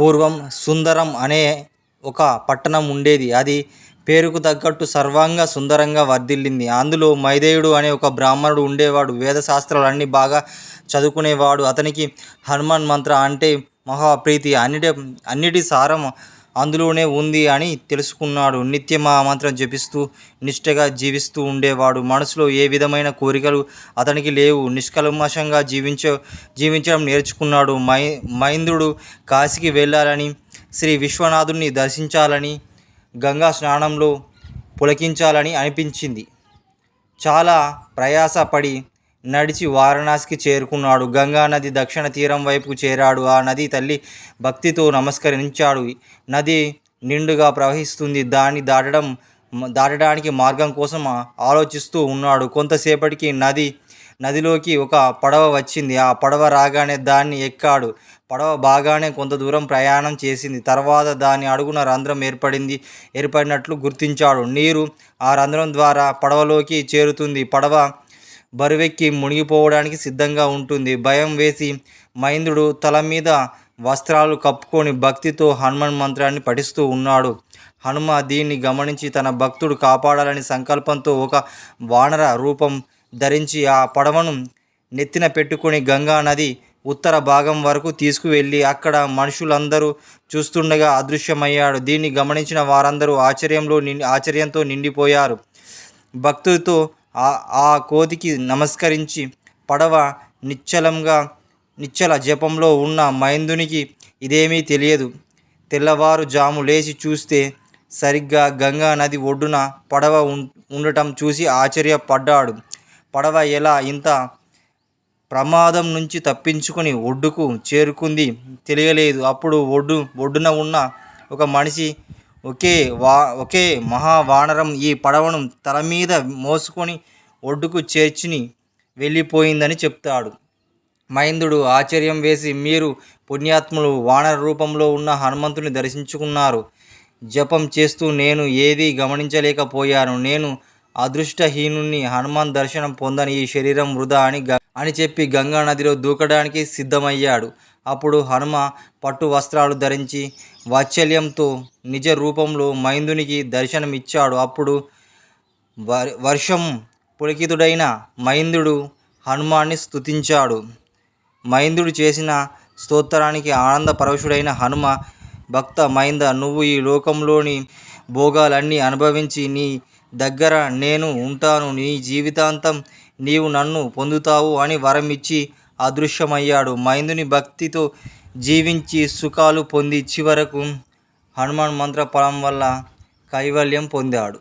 పూర్వం సుందరం అనే ఒక పట్టణం ఉండేది. అది పేరుకు తగ్గట్టు సర్వాంగ సుందరంగా వర్ధిల్లింది. అందులో మైదేయుడు అనే ఒక బ్రాహ్మణుడు ఉండేవాడు. వేద శాస్త్రాలన్నీ బాగా చదువుకునేవాడు. అతనికి హనుమాన్ మంత్ర అంటే మహాప్రీతి. అన్నిటి అన్నిటి సారం అందులోనే ఉంది అని తెలుసుకున్నాడు. నిత్యం ఆ మంత్రం జపిస్తూ నిష్ఠగా జీవిస్తూ ఉండేవాడు. మనసులో ఏ విధమైన కోరికలు అతనికి లేవు. నిష్కల్మషంగా జీవించ జీవించడం నేర్చుకున్నాడు. మై మైందుడు కాశీకి వెళ్ళాలని శ్రీ విశ్వనాథుడిని దర్శించాలని గంగా స్నానంలో పులకించాలని అనిపించింది. చాలా ప్రయాసపడి నడిచి వారణాసికి చేరుకున్నాడు. గంగా నది దక్షిణ తీరం వైపుకు చేరాడు. ఆ నది తల్లి భక్తితో నమస్కరించాడు. నది నిండుగా ప్రవహిస్తుంది. దాన్ని దాటడం దాటడానికి మార్గం కోసం ఆలోచిస్తూ ఉన్నాడు. కొంతసేపటికి నది నదిలోకి ఒక పడవ వచ్చింది. ఆ పడవ రాగానే దాన్ని ఎక్కాడు. పడవ బాగానే కొంత దూరం ప్రయాణం చేసింది. తర్వాత దాని అడుగున రంధ్రం ఏర్పడింది ఏర్పడినట్లు గుర్తించాడు. నీరు ఆ రంధ్రం ద్వారా పడవలోకి చేరుతుంది. పడవ బరువెక్కి మునిగిపోవడానికి సిద్ధంగా ఉంటుంది. భయం వేసి మహేంద్రుడు తల మీద వస్త్రాలు కప్పుకొని భక్తితో హనుమాన్ మంత్రాన్ని పఠిస్తూ ఉన్నాడు. హనుమ దీన్ని గమనించి తన భక్తుడు కాపాడాలని సంకల్పంతో ఒక వానర రూపం ధరించి ఆ పడవను నెత్తిన పెట్టుకొని గంగా నది ఉత్తర భాగం వరకు తీసుకువెళ్ళి అక్కడ మనుషులందరూ చూస్తుండగా అదృశ్యమయ్యాడు. దీన్ని గమనించిన వారందరూ ఆశ్చర్యంలో నిండి ఆశ్చర్యంతో నిండిపోయారు. భక్తులతో ఆ ఆ కోతికి నమస్కరించి పడవ నిశ్చలంగా నిశ్చల జపంలో ఉన్న మైందునికి ఇదేమీ తెలియదు. తెల్లవారుజాము లేచి చూస్తే సరిగ్గా గంగా నది ఒడ్డున పడవ ఉం- ఉండటం చూసి ఆశ్చర్యపడ్డాడు. పడవ ఎలా ఇంత ప్రమాదం నుంచి తప్పించుకొని ఒడ్డుకు చేరుకుంది తెలియలేదు. అప్పుడు ఒడ్డు ఒడ్డున ఉన్న ఒక మనిషి ఒకే వా ఒకే మహావానరం ఈ పడవను తల మీద మోసుకొని ఒడ్డుకు చేర్చిని వెళ్ళిపోయిందని చెప్తాడు. మైందుడు ఆశ్చర్యం వేసి మీరు పుణ్యాత్ములు వానర రూపంలో ఉన్న హనుమంతుని దర్శించుకున్నారు. జపం చేస్తూ నేను ఏదీ గమనించలేకపోయాను. నేను అదృష్టహీనుణ్ణి హనుమాన్ దర్శనం పొందని ఈ శరీరం వృధా అని అని చెప్పి గంగా నదిలో దూకడానికి సిద్ధమయ్యాడు. అప్పుడు హనుమ పట్టు వస్త్రాలు ధరించి వాత్సల్యంతో నిజ రూపంలో మైందునికి దర్శనమిచ్చాడు. అప్పుడు వర్ వర్షం పులకితుడైన మైందుడు హనుమాన్ని స్తుతించాడు. మైందుడు చేసిన స్తోత్రానికి ఆనంద పరవశుడైన హనుమ భక్త మైంద నువ్వు ఈ లోకంలోని భోగాలన్నీ అనుభవించి నీ దగ్గర నేను ఉంటాను నీ జీవితాంతం నీవు నన్ను పొందుతావు అని వరం ఇచ్చి అదృశ్యమయ్యాడు. మైందుని భక్తితో జీవించి సుఖాలు పొంది చివరకు హనుమాన్ మంత్ర ఫలం వల్ల కైవల్యం పొందాడు.